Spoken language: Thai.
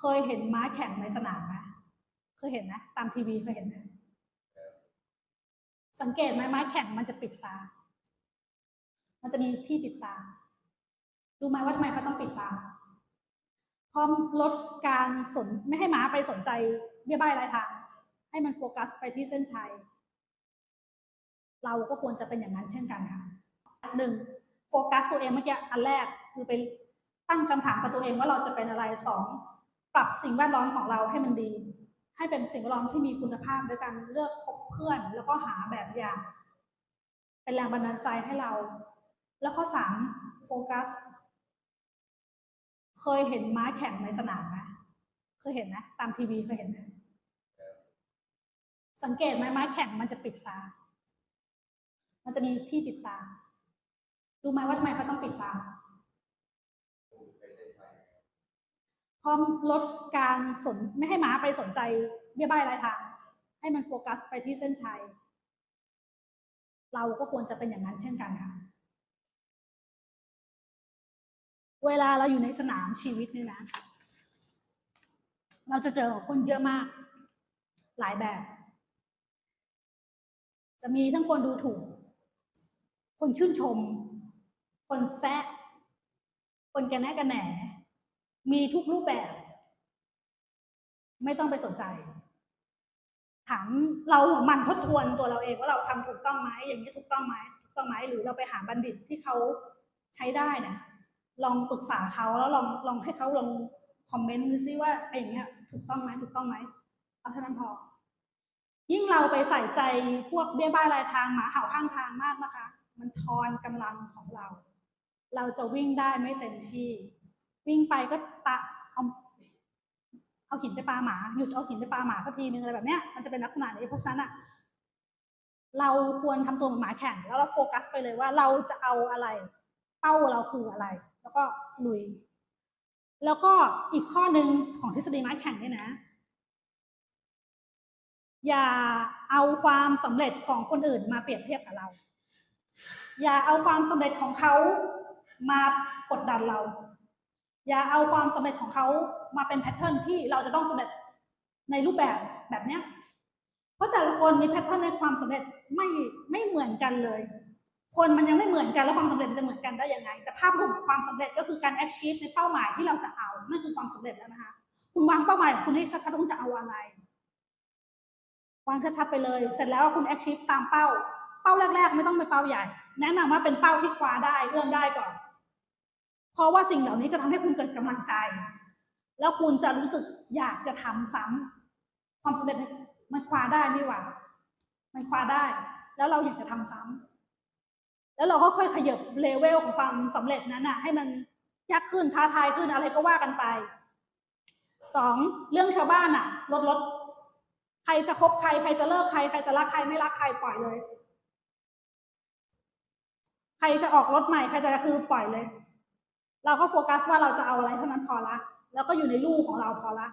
เคยเห็นม้าแข่งในสนามไหมเคยเห็นนะตามทีวีเคยเห็นไหมสังเกตไหมม้าแข่งมันจะปิดตา มันจะมีที่ปิดตารู้ไหมว่าทำไมเขาต้องปิดตาพร้อมลดการสนไม่ให้ม้าไปสนใจเบี้ยใบ้รายทางให้มันโฟกัสไปที่เส้นชัย เราก็ควรจะเป็นอย่างนั้นเช่นกันค่ะหนึ่งโฟกัสตัวเองเมื่อกี้อันแรกคือไปตั้งคำถามกับตัวเองว่าเราจะเป็นอะไรสอง ปรับสิ่งแวดล้อมของเราให้มันดี ให้เป็นสิ่งแวดล้อมที่มีคุณภาพโดยการเลือกคบเพื่อน แล้วก็หาแบบอย่าง เป็นแรงบันดาลใจให้เรา แล้วข้อสามโฟกัส เคยเห็นม้าแข่งในสนามไหมเคยเห็นนะตามทีวีเคยเห็นไหมสังเกตไหมม้าแข่งมันจะปิดตา มันจะมีที่ปิดตารู้ไหมว่าทำไมเขาต้องปิดตา พร้อมลดการสนไม่ให้ม้าไปสนใจเบี้ยใบ้รายทาง ให้มันโฟกัสไปที่เส้นชัย เราก็ควรจะเป็นอย่างนั้นเช่นกันค่ะเวลาเราอยู่ในสนามชีวิตนี่นะ เราจะเจอคนเยอะมาก หลายแบบ จะมีทั้งคนดูถูก คนชื่นชม คนแซะ คนแกะแนะกันแหน มีทุกรูปแบบ ไม่ต้องไปสนใจ ถามเราหมันทบทวนตัวเราเองว่าเราทำถูกต้องไหมอย่างนี้ถูกต้องไหมถูกต้องไหมหรือเราไปหาบัณฑิตที่เขาใช้ได้นะลองปรึกษาเขาแล้วลองลองให้เขาลองคอมเมนต์ดูซิว่าไอ้อย่างเงี้ยถูกต้องไหมถูกต้องไหมเอาเท่านั้นพอ ยิ่งเราไปใส่ใจพวกเบี้ยบ้ายรายทางหมาเห่าข้างทางมากนะคะ มันทอนกำลังของเรา เราจะวิ่งได้ไม่เต็มที่ วิ่งไปก็ตะเอาเอาหินไปปาหมาหยุดเอาหินไปปาหมาสักทีนึงอะไรแบบเนี้ยมันจะเป็นลักษณะนี้เพราะฉะนั้นอะเราควรทำตัวเหมือนหมาแข่งแล้วเราโฟกัสไปเลยว่าเราจะเอาอะไร เป้าเราคืออะไร แล้วก็ลุย แล้วก็อีกข้อหนึ่งของทฤษฎีม้าแข่งเนี่ยนะ อย่าเอาความสำเร็จของคนอื่นมาเปรียบเทียบกับเรา อย่าเอาความสำเร็จของเขามากดดันเรา อย่าเอาความสำเร็จของเขามาเป็นแพทเทิร์นที่เราจะต้องสำเร็จในรูปแบบแบบเนี้ยเพราะแต่ละคนมีแพทเทิร์นในความสำเร็จไม่ไม่เหมือนกันเลย คนมันยังไม่เหมือนกันแล้วความสำเร็จมันจะเหมือนกันได้ยังไง แต่ภาพรวมของความสำเร็จก็คือการ achieve ในเป้าหมายที่เราจะเอานั่นคือความสำเร็จแล้วนะคะคุณวางเป้าหมายของคุณให้ชัดๆว่าคุณจะเอาอะไรวางชัดๆไปเลย เสร็จแล้วคุณ achieve ตามเป้า เป้าแรก ๆ ไม่ต้องเป็นเป้าใหญ่ แนะนำว่าเป็นเป้าที่คว้าได้เอื้อมได้ก่อน เพราะว่าสิ่งเหล่านี้จะทำให้คุณเกิดกำลังใจ แล้วคุณจะรู้สึกอยากจะทำซ้ำความสำเร็จมันคว้าได้นี่หว่า มันคว้าได้ แล้วเราอยากจะทำซ้ำแล้วเราก็ค่อยขยับเลเวลของความสำเร็จนั้นน่ะให้มันยากขึ้นท้าทายขึ้นอะไรก็ว่ากันไปสองเรื่องชาวบ้านอะลดลดใครจะคบใครใครจะเลิกใครใครจะรักใครไม่รักใครปล่อยเลย ใครจะออกรถใหม่ใครจะคือปล่อยเลย เราก็โฟกัสว่าเราจะเอาอะไรเท่านั้นพอละ แล้วก็อยู่ในลูกของเราพอละ